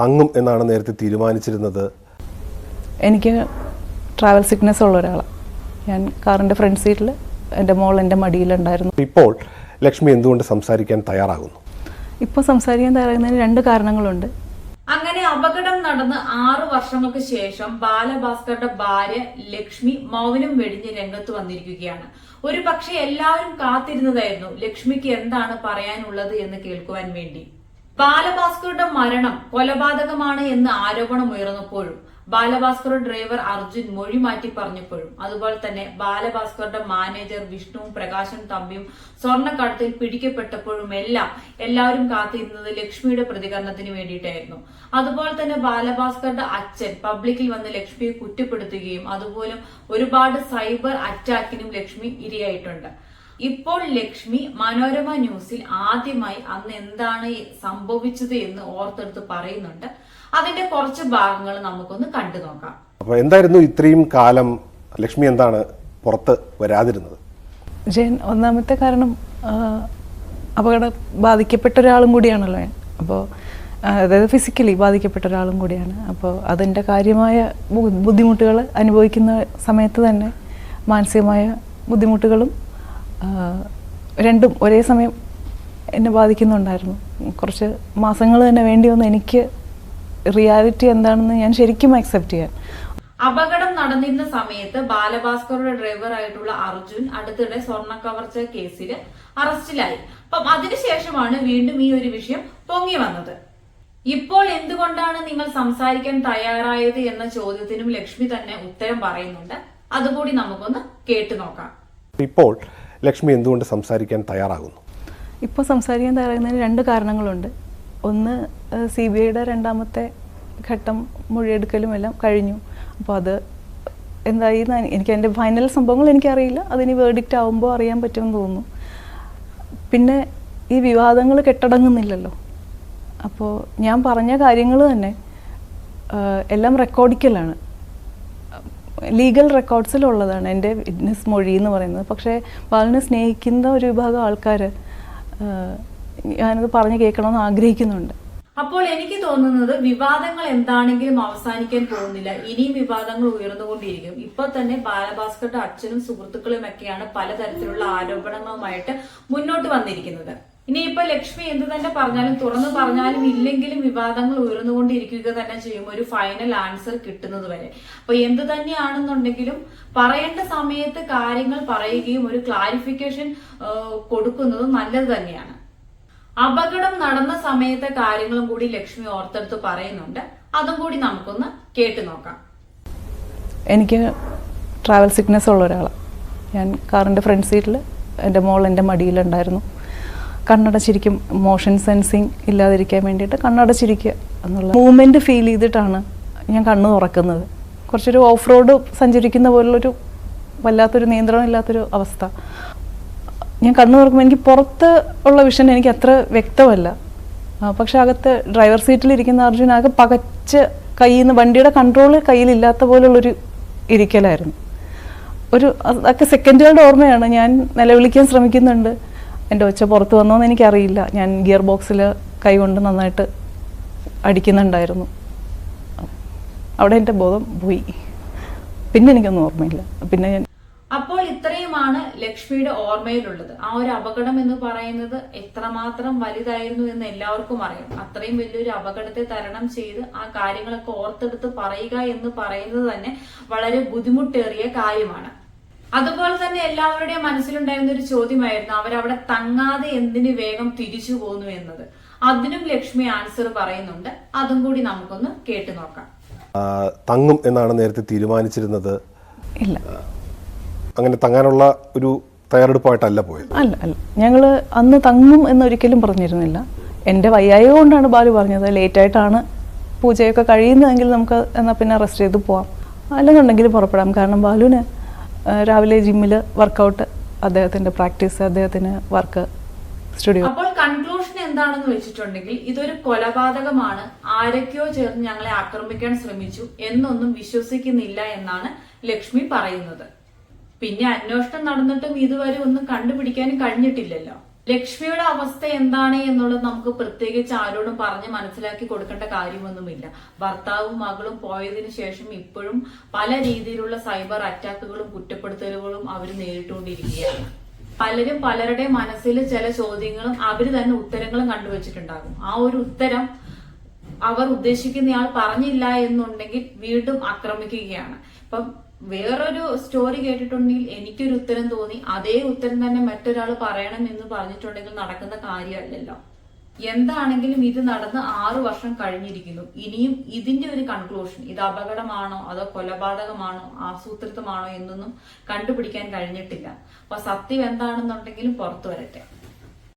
തങ്ങും എന്നാണ് നേരത്തെ തീരുമാനിച്ചിരുന്നത്. എനിക്ക് ട്രാവൽ സിക്നെസ് ഉള്ള ഒരാളാണ് ഞാൻ കാറിന്റെ ഫ്രണ്ട് സീറ്റിൽ എന്റെ മോൾ എന്റെ മടിയിലുണ്ടായിരുന്നു. ഇപ്പോൾ ലക്ഷ്മി എന്തുകൊണ്ട് സംസാരിക്കാൻ തയ്യാറാകുന്നു? ഇപ്പോൾ സംസാരിക്കാൻ തയ്യാറാകുന്നതിന് രണ്ട് കാരണങ്ങളുണ്ട്. അങ്ങനെ അപകടം നടന്ന് ആറു വർഷങ്ങൾക്ക് ശേഷം ബാലഭാസ്കറുടെ ഭാര്യ ലക്ഷ്മി മൗനം വെടിഞ്ഞ് രംഗത്ത് വന്നിരിക്കുകയാണ്. ഒരു പക്ഷെ എല്ലാവരും കാത്തിരുന്നതായിരുന്നു ലക്ഷ്മിക്ക് എന്താണ് പറയാനുള്ളത് എന്ന് കേൾക്കുവാൻ വേണ്ടി. ബാലഭാസ്കറുടെ മരണം കൊലപാതകമാണ് എന്ന് ആരോപണം ഉയർന്നപ്പോഴും ബാലഭാസ്കർ ഡ്രൈവർ അർജുൻ മൊഴി മാറ്റി പറഞ്ഞപ്പോഴും അതുപോലെ തന്നെ ബാലഭാസ്കറുടെ മാനേജർ വിഷ്ണുവും പ്രകാശൻ തമ്പിയും സ്വർണക്കടത്തിൽ പിടിക്കപ്പെട്ടപ്പോഴും എല്ലാം എല്ലാവരും കാത്തിരുന്നത് ലക്ഷ്മിയുടെ പ്രതികരണത്തിന് വേണ്ടിയിട്ടായിരുന്നു. അതുപോലെ തന്നെ ബാലഭാസ്കറുടെ അച്ഛൻ പബ്ലിക്കിൽ വന്ന് ലക്ഷ്മിയെ കുറ്റപ്പെടുത്തുകയും അതുപോലെ ഒരുപാട് സൈബർ അറ്റാക്കിനും ലക്ഷ്മി ഇരയായിട്ടുണ്ട്. ഇപ്പോൾ ലക്ഷ്മി മനോരമ ന്യൂസിൽ ആദ്യമായി അന്ന് എന്താണ് സംഭവിച്ചത് എന്ന് ഓർത്തെടുത്ത് പറയുന്നുണ്ട്. അതിന്റെ കുറച്ച് ഭാഗങ്ങൾ നമുക്കൊന്ന് കണ്ടു നോക്കാം. അപ്പൊ എന്തായിരുന്നു ഇത്രയും കാലം ലക്ഷ്മി എന്താണ് പുറത്ത് വരാതിരുന്നത്? ജയൻ ഒന്നാമത്തെ കാരണം അപകടം ബാധിക്കപ്പെട്ട ഒരാളും കൂടിയാണല്ലോ ഞാൻ. അപ്പോൾ അതായത് ഫിസിക്കലി ബാധിക്കപ്പെട്ട ഒരാളും കൂടിയാണ്. അപ്പോൾ അതിന്റെ കാര്യമായ ബുദ്ധിമുട്ടുകൾ അനുഭവിക്കുന്ന സമയത്ത് തന്നെ മാനസികമായ ബുദ്ധിമുട്ടുകളും രണ്ടും ഒരേ സമയം എന്നെ ബാധിക്കുന്നുണ്ടായിരുന്നു. കുറച്ച് മാസങ്ങൾ തന്നെ വേണ്ടി വന്നു എനിക്ക് റിയാലിറ്റി എന്താണെന്ന് ഞാൻ ശരിക്കും അക്സെപ്റ്റ് ചെയ്യാൻ. അപകടം നടന്നിരുന്ന സമയത്ത് ബാലഭാസ്കറുടെ ഡ്രൈവറായിട്ടുള്ള അർജുൻ അടുത്തിടെ സ്വർണ കവർച്ച കേസിൽ അറസ്റ്റിലായി. അപ്പം അതിനുശേഷമാണ് വീണ്ടും ഈ ഒരു വിഷയം പൊങ്ങി വന്നത്. ഇപ്പോൾ എന്തുകൊണ്ടാണ് നിങ്ങൾ സംസാരിക്കാൻ തയ്യാറായത് എന്ന ചോദ്യത്തിനും ലക്ഷ്മി തന്നെ ഉത്തരം പറയുന്നുണ്ട്. അതുകൂടി നമുക്കൊന്ന് കേട്ടു നോക്കാം. ഇപ്പോൾ ലക്ഷ്മി എന്തുകൊണ്ട് സംസാരിക്കാൻ തയ്യാറാകുന്നു? ഇപ്പോൾ സംസാരിക്കാൻ തയ്യാറാകുന്നതിന് രണ്ട് കാരണങ്ങളുണ്ട്. ഒന്ന് സി ബി ഐയുടെ രണ്ടാമത്തെ ഘട്ടം മൊഴിയെടുക്കലും എല്ലാം കഴിഞ്ഞു. അപ്പോൾ അത് എന്തായി എനിക്ക് എന്റെ ഫൈനൽ സംഭവങ്ങൾ എനിക്കറിയില്ല. അതിന് വേർഡിക്റ്റ് ആവുമ്പോൾ അറിയാൻ പറ്റുമെന്ന് തോന്നുന്നു. പിന്നെ ഈ വിവാദങ്ങൾ കെട്ടടങ്ങുന്നില്ലല്ലോ. അപ്പോൾ ഞാൻ പറഞ്ഞ കാര്യങ്ങൾ തന്നെ എല്ലാം റെക്കോർഡിക്കലാണ് ലീഗൽ റെക്കോർഡ്സിലുള്ളതാണ് എന്റെ വിറ്റ്നസ് മൊഴി എന്ന് പറയുന്നത്. പക്ഷേ ബാലിനെ സ്നേഹിക്കുന്ന ഒരു വിഭാഗം ആൾക്കാർ ഞാനത് പറഞ്ഞു കേൾക്കണമെന്ന് ആഗ്രഹിക്കുന്നുണ്ട്. അപ്പോൾ എനിക്ക് തോന്നുന്നത് വിവാദങ്ങൾ എന്താണെങ്കിലും അവസാനിക്കാൻ പോകുന്നില്ല. ഇനിയും വിവാദങ്ങൾ ഉയർന്നുകൊണ്ടിരിക്കും. ഇപ്പൊ തന്നെ ബാലഭാസ്കറുടെ അച്ഛനും സുഹൃത്തുക്കളും ഒക്കെയാണ് പലതരത്തിലുള്ള ആരോപണങ്ങളുമായിട്ട് മുന്നോട്ട് വന്നിരിക്കുന്നത്. ഇനിയിപ്പോ ലക്ഷ്മി എന്ത് തന്നെ പറഞ്ഞാലും തുറന്നു പറഞ്ഞാലും ഇല്ലെങ്കിലും വിവാദങ്ങൾ ഉയർന്നുകൊണ്ടിരിക്കുക തന്നെ ചെയ്യും. ഒരു ഫൈനൽ ആൻസർ കിട്ടുന്നത് വരെ. അപ്പൊ എന്ത് തന്നെയാണെന്നുണ്ടെങ്കിലും പറയേണ്ട സമയത്ത് കാര്യങ്ങൾ പറയുകയും ഒരു ക്ലാരിഫിക്കേഷൻ കൊടുക്കുന്നതും നല്ലത് തന്നെയാണ്. അപകടം നടന്ന സമയത്തെ കാര്യങ്ങളും കൂടി ലക്ഷ്മി ഓർത്തെടുത്ത് പറയുന്നുണ്ട്. അതും കൂടി നമുക്കൊന്ന് കേട്ടു നോക്കാം. എനിക്ക് ട്രാവൽ സിക്നസ് ഉള്ള ഒരാളാണ് ഞാൻ കാറിന്റെ ഫ്രണ്ട് സീറ്റിൽ എന്റെ മോൾ എന്റെ മടിയിലുണ്ടായിരുന്നു. കണ്ണടച്ചിരിക്കും മോഷൻ സെൻസിങ് ഇല്ലാതിരിക്കാൻ വേണ്ടിയിട്ട് കണ്ണടച്ചിരിക്കുക എന്നുള്ള മൂവ്മെന്റ് ഫീൽ ചെയ്തിട്ടാണ് ഞാൻ കണ്ണ് തുറക്കുന്നത്. കുറച്ചൊരു ഓഫ് റോഡ് സഞ്ചരിക്കുന്ന പോലുള്ളൊരു വല്ലാത്തൊരു നിയന്ത്രണം ഇല്ലാത്തൊരു അവസ്ഥ. ഞാൻ കണ്ണു തുറക്കുമ്പോൾ എനിക്ക് പുറത്ത് ഉള്ള വിഷൻ എനിക്ക് അത്ര വ്യക്തമല്ല. പക്ഷെ അകത്ത് ഡ്രൈവർ സീറ്റിലിരിക്കുന്ന അർജുൻ ആകെ പകച്ച് കയ്യിൽ നിന്ന് വണ്ടിയുടെ കൺട്രോൾ കയ്യിലില്ലാത്ത പോലുള്ളൊരു ഇരിക്കലായിരുന്നു. ഒരു അതൊക്കെ സെക്കൻഡുകളുടെ ഓർമ്മയാണ്. ഞാൻ നിലവിളിക്കാൻ ശ്രമിക്കുന്നുണ്ട്. എന്റെ ഒച്ച പുറത്ത് വന്നോന്ന് എനിക്കറിയില്ല. ഞാൻ ഗിയർ ബോക്സിൽ കൈ കൊണ്ട് നന്നായിട്ട് അടിക്കുന്നുണ്ടായിരുന്നു. അവിടെ എന്റെ ബോധം പോയി. പിന്നെ എനിക്കൊന്നും ഓർമ്മയില്ല. പിന്നെ ഞാൻ അപ്പോൾ ഇത്രയുമാണ് ലക്ഷ്മിയുടെ ഓർമ്മയിലുള്ളത്. ആ ഒരു അപകടം എന്ന് പറയുന്നത് എത്രമാത്രം വലുതായിരുന്നു എന്ന് എല്ലാവർക്കും അറിയാം. അത്രയും വലിയൊരു അപകടത്തെ തരണം ചെയ്ത് ആ കാര്യങ്ങളൊക്കെ ഓർത്തെടുത്ത് പറയുക എന്ന് പറയുന്നത് തന്നെ വളരെ ബുദ്ധിമുട്ടേറിയ കാര്യമാണ്. അതുപോലെ തന്നെ എല്ലാവരുടെയും മനസ്സിലുണ്ടായിരുന്ന ഒരു ചോദ്യമായിരുന്നു അവരവിടെ തങ്ങാതെ എന്തിനു വേഗം തിരിച്ചു പോന്നു എന്നത്? അതിനും ലക്ഷ്മി ആൻസർ പറയുന്നുണ്ട്. അതും കൂടി നമുക്കൊന്ന് കേട്ടു നോക്കാം. തങ്ങും എന്നാണ് നേരത്തെ തീരുമാനിച്ചിരുന്നത്? ഇല്ല. അങ്ങനെ തങ്ങാനുള്ള ഒരു തയ്യാറെടുപ്പായിട്ടല്ല പോയത്? അല്ല അല്ല. ഞങ്ങൾ അന്ന് തങ്ങും എന്നൊരിക്കലും പറഞ്ഞിരുന്നില്ല. എന്റെ വയ്യായ കൊണ്ടാണ് ബാലു പറഞ്ഞത്. ലേറ്റായിട്ടാണ് പൂജയൊക്കെ കഴിയുന്നതെങ്കിൽ നമുക്ക് എന്നാൽ പിന്നെ റെസ്റ്റ് ചെയ്ത് പോവാം. അല്ലെന്നുണ്ടെങ്കിൽ പുറപ്പെടാം. കാരണം ബാലുവിന് രാവിലെ ജിമ്മിൽ വർക്കൗട്ട് അദ്ദേഹത്തിന്റെ പ്രാക്ടീസ് അദ്ദേഹത്തിന് വർക്ക് സ്റ്റുഡിയോ അപ്പോൾ കൺക്ലൂഷൻ എന്താണെന്ന് വെച്ചിട്ടുണ്ടെങ്കിൽ ഇതൊരു കൊലപാതകമാണ്. ആരൊക്കെയോ ചേർന്ന് ഞങ്ങളെ ആക്രമിക്കാൻ ശ്രമിച്ചു എന്നൊന്നും വിശ്വസിക്കുന്നില്ല എന്നാണ് ലക്ഷ്മി പറയുന്നത്. പിന്നെ അന്വേഷണം നടന്നിട്ടും ഇതുവരെ ഒന്നും കണ്ടുപിടിക്കാനും കഴിഞ്ഞിട്ടില്ലല്ലോ. ലക്ഷ്മിയുടെ അവസ്ഥ എന്താണ് എന്നുള്ളത് നമുക്ക് പ്രത്യേകിച്ച് ആരോടും പറഞ്ഞ് മനസ്സിലാക്കി കൊടുക്കേണ്ട കാര്യമൊന്നുമില്ല. ഭർത്താവും മകളും പോയതിനു ശേഷം ഇപ്പോഴും പല രീതിയിലുള്ള സൈബർ അറ്റാക്കുകളും കുറ്റപ്പെടുത്തലുകളും അവർ നേരിട്ടുകൊണ്ടിരിക്കുകയാണ്. പലരും പലരുടെ മനസ്സിൽ ചില ചോദ്യങ്ങളും അവർ തന്നെ ഉത്തരങ്ങളും കണ്ടുവച്ചിട്ടുണ്ടാകും. ആ ഒരു ഉത്തരം അവർ ഉദ്ദേശിക്കുന്നയാൾ പറഞ്ഞില്ല എന്നുണ്ടെങ്കിൽ വീണ്ടും ആക്രമിക്കുകയാണ്. ഇപ്പം വേറൊരു സ്റ്റോറി കേട്ടിട്ടുണ്ടെങ്കിൽ എനിക്കൊരു ഉത്തരം തോന്നി. അതേ ഉത്തരം തന്നെ മറ്റൊരാൾ പറയണം എന്ന് പറഞ്ഞിട്ടുണ്ടെങ്കിൽ നടക്കുന്ന കാര്യമല്ലല്ലോ. എന്താണെങ്കിലും ഇത് നടന്ന് ആറു വർഷം കഴിഞ്ഞിരിക്കുന്നു. ഇനിയും ഇതിന്റെ ഒരു കൺക്ലൂഷൻ ഇത് അപകടമാണോ അതോ കൊലപാതകമാണോ ആസൂത്രിതമാണോ എന്നൊന്നും കണ്ടുപിടിക്കാൻ കഴിഞ്ഞിട്ടില്ല. അപ്പൊ സത്യം എന്താണെന്നുണ്ടെങ്കിലും പുറത്തു വരട്ടെ.